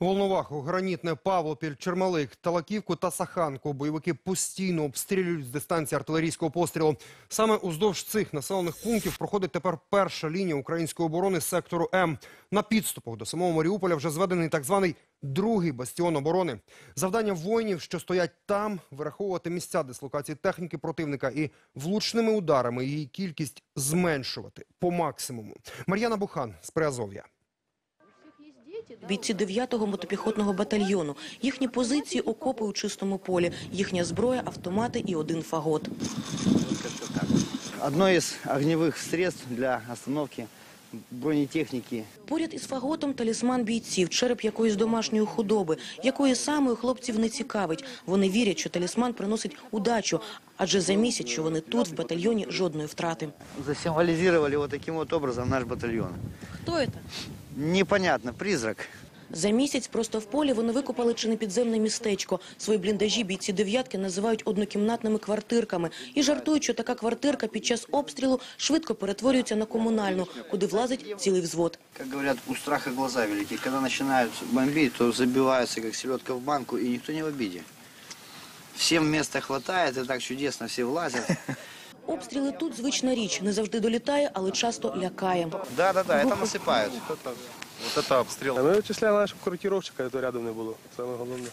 Волноваху, Гранітне, Павлопіль, Чермалик, Талаківку та Саханку бойовики постійно обстрілюють з дистанції артилерійського пострілу. Саме уздовж цих населених пунктів проходить тепер перша лінія української оборони сектору М. На підступах до самого Маріуполя вже зведений так званий другий бастіон оборони. Завдання воїнів, що стоять там, вираховувати місця дислокації техніки противника і влучними ударами її кількість зменшувати по максимуму. Мар'яна Бухан з Приазов'я. Бійці 9-го мотопіхотного батальйону. Їхні позиції – окопи у чистому полі. Їхня зброя – автомати і один фагот. Одно из огневых средств для остановки бронетехники. Поряд із фаготом талісман бійців, череп якоїсь домашньої худоби, якої самої хлопців не цікавить. Вони вірять, що талісман приносить удачу, адже за місяць, що вони тут, в батальйоні, жодної втрати. Засимволизировали вот таким вот образом наш батальон. Хто це? Непонятно, призрак. За місяць просто в полі вони викопали чи не підземне містечко. Свої бліндажі бійці дев'ятки називають однокімнатними квартирками і жартують, що така квартирка під час обстрілу швидко перетворюється на комунальну, куди влазить цілий взвод. Как говорят, у страха глаза велики. Когда начинают бомбить, то забиваются, как селедка в банку, и никто не в обиде. Всем места хватает, и так чудесно все влазят. Обстріли тут звична річ. Не завжди долітає, але часто лякає. Да-да-да, это насыпают. Вот это обстрел. А ми вичисляли нашого коректировщика, то рядом не було. Саме головне.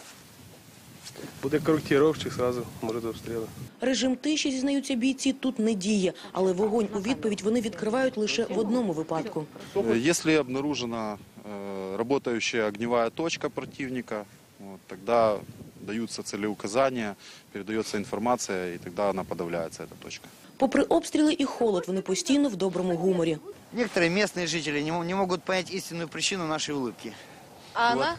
Буде коректировщик, зразу може до обстрілу. Режим тиші, зізнаються бійці, тут не діє. Але вогонь у відповідь вони відкривають лише в одному випадку. Э, Если обнаружена э, работающая огневая точка противника, вот, тогда даются целеуказания, передается информация, и тогда она подавляется, эта точка. Попри обстріли і холод, вони постійно в доброму гуморі. Некоторые местные жители не, мо- не могут понять истинную причину нашей улыбки. А она?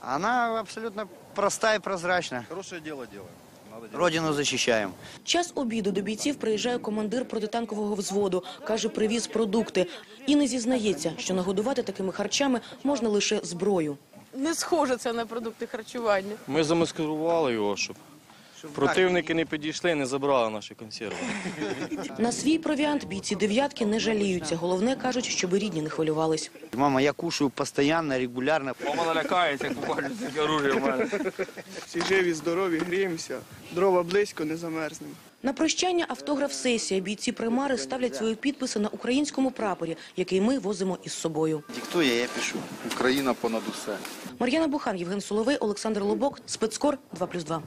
Она абсолютно проста и прозрачна. Хорошее дело делаем. Надо делать. Родину защищаем. Час обіду до бійців приїжджає командир протитанкового взводу. Каже, привіз продукти. І не зізнається, що нагодувати такими харчами можна лише зброю. Не схоже це на продукти харчування. Ми замаскирували його, щоб противники не підійшли, не забрали наші консерви. На свій провіант бійці дев'ятки не жаліються. Головне, кажуть, щоб рідні не хвилювались. Мама, я кушаю постоянно, регулярно. Мама налякається, як таке оружие в мене. Всі живі, здорові, гріємося. Дрова близько, не замерзнемо. На прощання автограф-сесія. Бійці примари ставлять свої підписи на українському прапорі, який ми возимо із собою. Диктуя, я пишу. Україна понад усе. Мар'яна Бухан, Євген Соловей, Олександр Лобок, спецкор 2+,2.